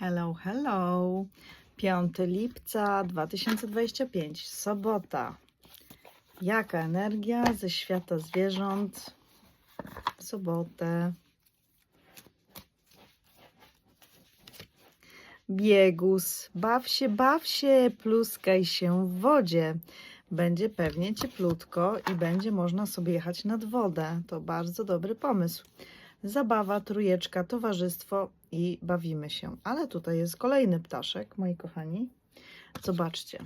Hello, hello. 5 lipca 2025, sobota. Jaka energia ze świata zwierząt w sobotę? Biegus, baw się, baw się, pluskaj się w wodzie. Będzie pewnie cieplutko i będzie można sobie jechać nad wodę. To bardzo dobry pomysł. Zabawa, trójeczka, towarzystwo i bawimy się. Ale tutaj jest kolejny ptaszek, moi kochani. Zobaczcie.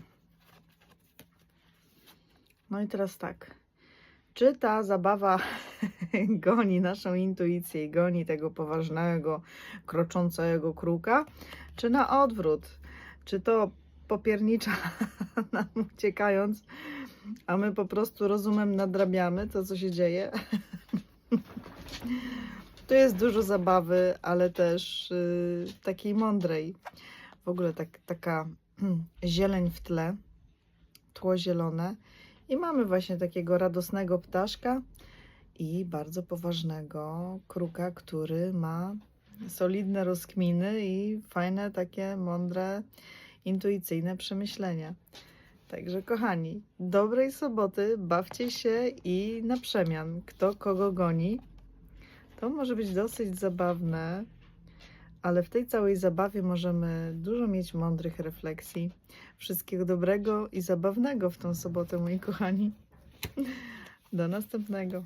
No i teraz tak. Czy ta zabawa goni naszą intuicję i goni tego poważnego, kroczącego kruka, czy na odwrót? Czy to popiernicza nam uciekając, a my po prostu rozumem nadrabiamy to, co się dzieje? Tu jest dużo zabawy, ale też y, takiej mądrej. W ogóle tak, taka hmm, zieleń w tle, tło zielone. I mamy właśnie takiego radosnego ptaszka i bardzo poważnego kruka, który ma solidne rozkminy i fajne, takie mądre, intuicyjne przemyślenia. Także kochani, dobrej soboty, bawcie się i na przemian. Kto kogo goni, to może być dosyć zabawne, ale w tej całej zabawie możemy dużo mieć mądrych refleksji. Wszystkiego dobrego i zabawnego w tą sobotę, moi kochani. Do następnego.